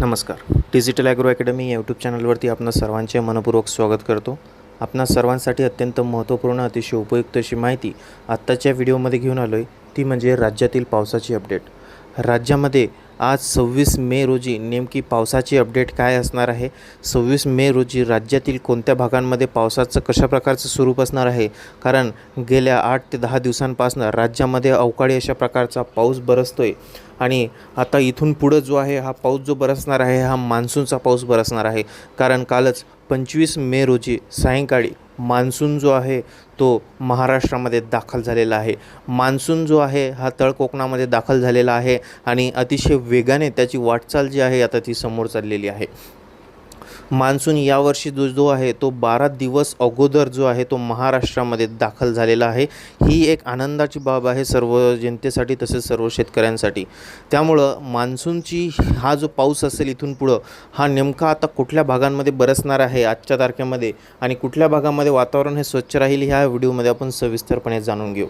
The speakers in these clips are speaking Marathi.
नमस्कार. डिजिटल ॲग्रो अकॅडमी यूट्यूब चॅनलवरती आपणा सर्वांचे मनपूर्वक स्वागत करतो. आपणा सर्वांसाठी अत्यंत महत्त्वपूर्ण अतिशय उपयुक्त अशी माहिती आत्ताच्या व्हिडिओमध्ये घेऊन आलो आहे ती म्हणजे राज्यातील पावसाची अपडेट राज्यामध्ये आज सव्वीस मे रोजी नेमकी पावसाची अपडेट काय असणार आहे? सव्वीस मे रोजी राज्यातील कोणत्या भागांमध्ये पावसाचं कशा प्रकारचं स्वरूप असणार आहे? कारण गेल्या आठ ते दहा दिवसांपासून राज्यामध्ये अवकाळी अशा प्रकारचा पाऊस बरसतो आहे आणि आता इथून पुढं जो आहे हा पाऊस जो बरसणार आहे हा मान्सूनचा पाऊस बरसणार आहे. कारण कालच पंचवीस मे रोजी सायंकाळी मान्सून जो आहे तो महाराष्ट्रामध्ये दाखल झालेला आहे. मान्सून जो आहे हा तळ कोकणामध्ये दाखल झालेला आहे आणि अतिशय वेगाने त्याची वाटचाल जी आहे आता ती समोर चाललेली आहे. मान्सून यावर्षी जो जो आहे तो बारा दिवस अगोदर जो आहे तो महाराष्ट्रामध्ये दाखल झालेला आहे. ही एक आनंदाची बाब आहे सर्व जनतेसाठी तसेच सर्व शेतकऱ्यांसाठी. त्यामुळं मान्सूनची हा जो पाऊस असेल इथून पुढं हा नेमका आता कुठल्या भागांमध्ये बरसणार आहे आजच्या तारखेमध्ये? आणि कुठल्या भागामध्ये वातावरण हे स्वच्छ राहील ह्या व्हिडिओमध्ये आपण सविस्तरपणे जाणून घेऊ.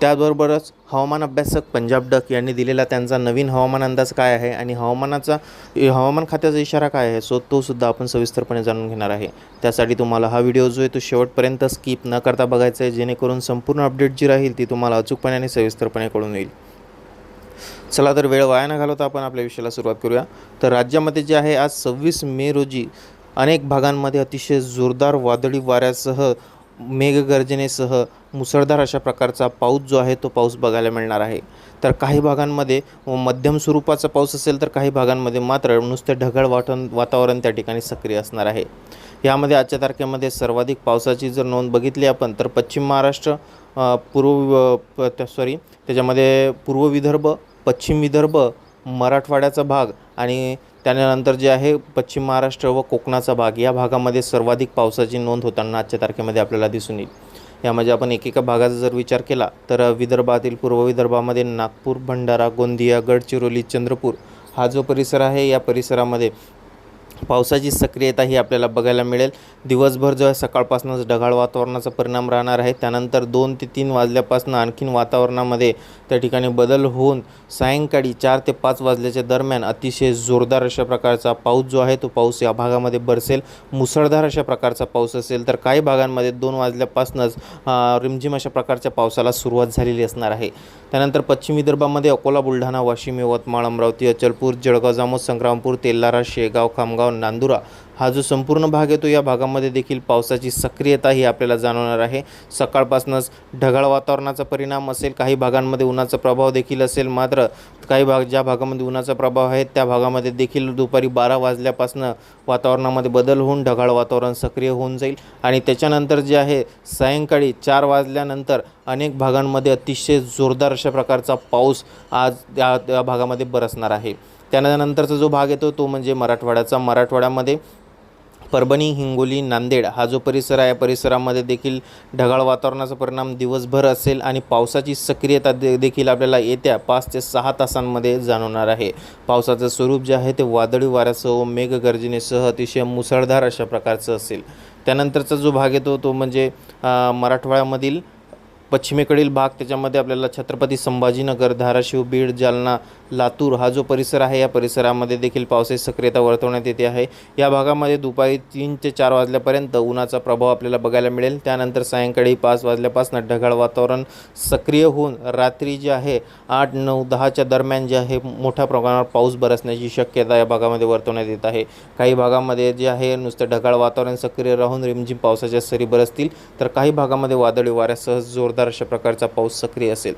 त्याचबरोबरच हवामान अभ्यासक पंजाब डक यांनी दिलेला त्यांचा नवीन हवामान अंदाज काय आहे आणि हवामानाचा हवामान खात्याचा इशारा काय आहे? सो तोसुद्धा आपण सविस्तरपणे जाणून घेणार आहे. त्यासाठी तुम्हाला हा व्हिडिओ जो आहे तो शेवटपर्यंत स्किप न करता बघायचा आहे. जेणेकरून संपूर्ण अपडेट जी राहील ती तुम्हाला अचूकपणे आणि सविस्तरपणे कळून येईल. चला तर वेळ वाया न घालवता आपण आपल्या विषयाला सुरुवात करूया. तर राज्यामध्ये जे आहे आज सव्वीस मे रोजी अनेक भागांमध्ये अतिशय जोरदार वादळी वाऱ्यासह मेघगर्जनेसह मुसळधार अशा प्रकारचा पाऊस जो आहे तो पाऊस बघायला मिळणार आहे. तर काही भागांमध्ये मध्यम स्वरूपाचा पाऊस असेल तर काही भागांमध्ये मात्र नुसते ढगाळ वाटण वातावरण त्या ठिकाणी सक्रिय असणार आहे. यामध्ये आजच्या तारखेमध्ये सर्वाधिक पावसाची जर नोंद बघितली आपण तर पश्चिम महाराष्ट्र पूर्व सॉरी त्याच्यामध्ये पूर्व विदर्भ पश्चिम विदर्भ मराठवाड्याचा भाग आणि त्यानंतर जे आहे पश्चिम महाराष्ट्र व कोकणाचा भाग या भागामध्ये सर्वाधिक पावसाची नोंद होताना आजच्या तारखेमध्ये आपल्याला दिसून येईल. यामध्ये आपण एकेका भागाचा जर विचार केला तर विदर्भातील पूर्व विदर्भामध्ये नागपूर भंडारा गोंदिया गडचिरोली चंद्रपूर हा जो परिसर आहे या परिसरामध्ये पावसाची सक्रियता ही आपल्याला बघायला मिळेल. दिवसभर जो आहे सकाळपासूनच ढगाळ वातावरणाचा परिणाम राहणार आहे. त्यानंतर दोन ते तीन वाजल्यापासून आणखीन वातावरणामध्ये त्या ठिकाणी बदल होऊन सायंकाळी चार ते पाच वाजल्याच्या दरम्यान अतिशय जोरदार अशा प्रकारचा पाऊस जो आहे तो पाऊस या भागामध्ये बरसेल. मुसळधार अशा प्रकारचा पाऊस असेल तर काही भागांमध्ये दोन वाजल्यापासूनच रिमझिम अशा प्रकारच्या पावसाला सुरुवात झालेली असणार आहे. त्यानंतर पश्चिम विदर्भामध्ये अकोला बुलढाणा वाशिम यवतमाळ अमरावती अचलपूर जळगाव जामोद संग्रामपूर तेल्लारा शेगाव खामगाव नांदुरा. हा जो संपूर्ण भाग येतो या भागामध्ये देखील पावसाची सक्रियता ही आपल्याला जाणवणार आहे. सकाळपासूनच ढगाळ वातावरणाचा परिणाम असेल काही भागांमध्ये उन्हाचा प्रभाव देखील असेल मात्र काही भाग ज्या भागामध्ये उन्हाचा प्रभाव आहे त्या भागामध्ये देखील दुपारी बारा वाजल्यापासून वातावरणामध्ये बदल होऊन ढगाळ वातावरण सक्रिय होऊन जाईल. आणि त्याच्यानंतर जे आहे सायंकाळी चार वाजल्यानंतर अनेक भागांमध्ये अतिशय जोरदार अशा प्रकारचा पाऊस आज त्या त्या भागामध्ये बरसणार आहे. त्यानंतरचा जो भाग येतो तो म्हणजे मराठवाड्याचा. मराठवाड्यामध्ये परभणी हिंगोली नांदेड हा जो परिसर आहे या परिसरामध्ये देखील ढगाळ वातावरणाचा परिणाम दिवसभर असेल आणि पावसाची सक्रियता दे देखील आपल्याला येत्या पाच ते सहा तासांमध्ये जाणवणार आहे. पावसाचं स्वरूप जे आहे ते वादळी वाऱ्यासह मेघगर्जनेसह अतिशय मुसळधार अशा प्रकारचं असेल. त्यानंतरचा जो भाग येतो तो म्हणजे मराठवाड्यामधील पश्चिमेकडील भाग. त्याच्यामध्ये आपल्याला छत्रपती संभाजीनगर धाराशिव बीड जालना लातूर हा जो परिसर आहे या परिसरामध्ये देखील पावसाची सक्रियता वर्तवण्यात येते आहे. या भागामध्ये दुपारी तीन ते चार वाजल्यापर्यंत उन्हाचा प्रभाव आपल्याला बघायला मिळेल. त्यानंतर सायंकाळी पाच वाजल्यापासून ढगाळ वातावरण सक्रिय होऊन रात्री जे आहे आठ नऊ दहाच्या दरम्यान जे आहे मोठ्या प्रमाणावर पाऊस बरसण्याची शक्यता या भागामध्ये वर्तवण्यात येत आहे. काही भागामध्ये जे आहे नुसतं ढगाळ वातावरण सक्रिय राहून रिमझिम पावसाच्या सरी बरसतील तर काही भागामध्ये वादळी वाऱ्यासह जोरदार अशा प्रकारचा पाऊस सक्रिय असेल.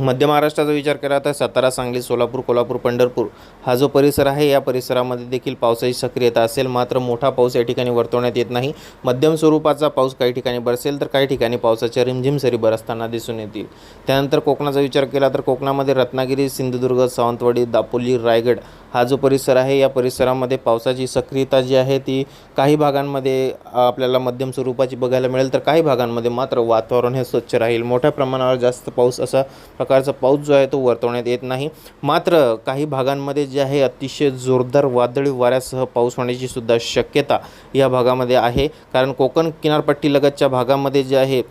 मध्य महाराष्ट्राचा विचार केला तर सातारा सांगली सोलापूर कोल्हापूर पंढरपूर हा जो परिसर आहे या परिसरामध्ये देखील पावसाची सक्रियता असेल. मात्र मोठा पाऊस या ठिकाणी वर्तवण्यात येत नाही. मध्यम स्वरूपाचा पाऊस काही ठिकाणी बरसेल तर काही ठिकाणी पावसाच्या रिमझिम सरी बरसताना दिसून येतील. त्यानंतर कोकणाचा विचार केला तर कोकणामध्ये रत्नागिरी सिंधुदुर्ग सावंतवाडी दापोली रायगड हा जो परिसर आहे या परिसरामध्ये पावसाची सक्रियता जी आहे ती काही भागांमध्ये आपल्याला मध्यम स्वरूपाची बघायला मिळेल. तर काही भागांमध्ये मात्र वातावरण हे स्वच्छ राहील. मोठ्या प्रमाणावर जास्त पाऊस असा प्रकारचा पाऊस जो आहे तो वर्तवण्यात येत नाही. मात्र काही भागांमध्ये जे आहे अतिशय जोरदार वादळी वाऱ्यासह पाऊस होण्याची सुद्धा शक्यता या भागामध्ये आहे. कारण कोकण किनारपट्टीलगतच्या भागामध्ये जे आहे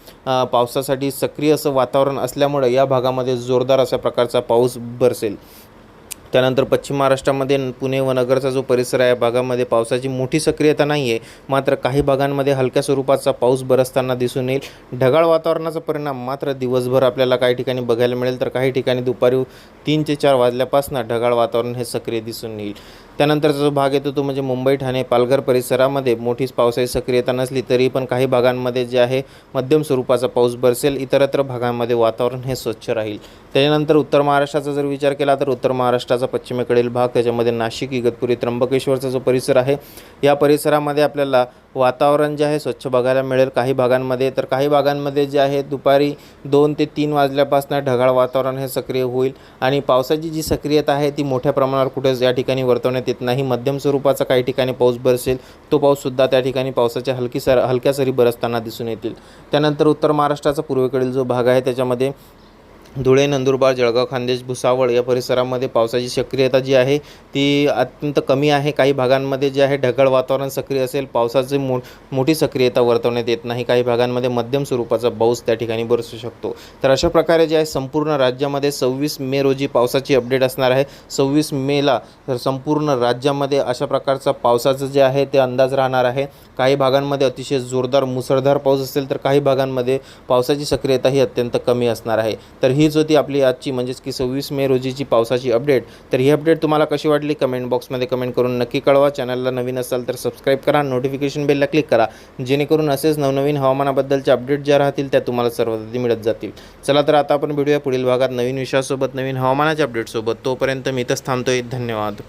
पावसासाठी सक्रिय असं वातावरण असल्यामुळे या भागामध्ये जोरदार अशा प्रकारचा पाऊस बरसेल. त्यानंतर पश्चिम महाराष्ट्रामध्ये पुणे व नगरचा जो परिसर आहे भागामध्ये पावसाची मोठी सक्रियता नाही आहे मात्र काही भागांमध्ये हलक्या स्वरूपाचा पाऊस बरसताना दिसून येईल. ढगाळ वातावरणाचा परिणाम मात्र दिवसभर आपल्याला काही ठिकाणी बघायला मिळेल. तर काही ठिकाणी दुपारी तीन ते चार वाजल्यापासून ढगाळ वातावरण हे सक्रिय दिसून येईल. त्यानंतरचा जो भाग येतो तो म्हणजे मुंबई ठाणे पालघर परिसरामध्ये मोठीच पावसाची सक्रियता नसली तरी पण काही भागांमध्ये जे आहे मध्यम स्वरूपाचा पाऊस बरसेल. इतरत्र भागांमध्ये वातावरण हे स्वच्छ राहील. त्याच्यानंतर उत्तर महाराष्ट्राचा जर विचार केला तर उत्तर महाराष्ट्राचा पश्चिमेकडील भाग त्याच्यामध्ये नाशिक इगतपुरी त्र्यंबकेश्वरचा जो परिसर आहे या परिसरामध्ये आपल्याला वातावरण जे आहे स्वच्छ बघायला मिळेल काही भागांमध्ये. तर काही भागांमध्ये जे आहे दुपारी दोन ते तीन वाजल्यापासून ढगाळ वातावरण हे सक्रिय होईल आणि पावसाची जी सक्रियता आहे ती मोठ्या प्रमाणावर कुठेच या ठिकाणी वर्तवण्यात येत नाही. मध्यम स्वरूपाचा काही ठिकाणी पाऊस बरसेल तो पाऊससुद्धा त्या ठिकाणी पावसाच्या हलकी सर हलक्या सरी बरसताना दिसून येतील. त्यानंतर उत्तर महाराष्ट्राचा पूर्वेकडील जो भाग आहे त्याच्यामध्ये धुळे नंदुरबार जळगाव खान्देश भुसावळ या परिसरामध्ये पावसाची सक्रियता जी आहे ती अत्यंत कमी आहे. काही भागांमध्ये जे आहे ढगाळ वातावरण सक्रिय असेल पावसाची मो मोठी सक्रियता वर्तवण्यात येत नाही. काही भागांमध्ये मध्यम स्वरूपाचा पाऊस त्या ठिकाणी बरसू शकतो. तर अशा प्रकारे जे आहे संपूर्ण राज्यामध्ये सव्वीस मे रोजी पावसाची अपडेट असणार आहे. सव्वीस मेला तर संपूर्ण राज्यामध्ये अशा प्रकारचा पावसाचं जे आहे ते अंदाज राहणार आहे. काही भागांमध्ये अतिशय जोरदार मुसळधार पाऊस असेल तर काही भागांमध्ये पावसाची सक्रियता ही अत्यंत कमी असणार आहे. तर ही हीच होती आपली आजची म्हणजेच की सव्वीस मे रोजीची पावसाची अपडेट तर ही अपडेट तुम्हाला कशी वाटली? कमेंट बॉक्समध्ये कमेंट करून नक्की कळवा. चॅनलला नवीन असाल तर सबस्क्राईब करा. नोटिफिकेशन बेलला क्लिक करा. जेणेकरून असेच नवनवीन हवामानाबद्दलच्या अपडेट ज्या राहतील त्या तुम्हाला सर्वप्रथम मिळत जातील. चला तर आता आपण भेटूया पुढील भागात नवीन विषयासोबत नवीन हवामानाच्या अपडेटसोबत तोपर्यंत मी इथंच थांबतोय. धन्यवाद.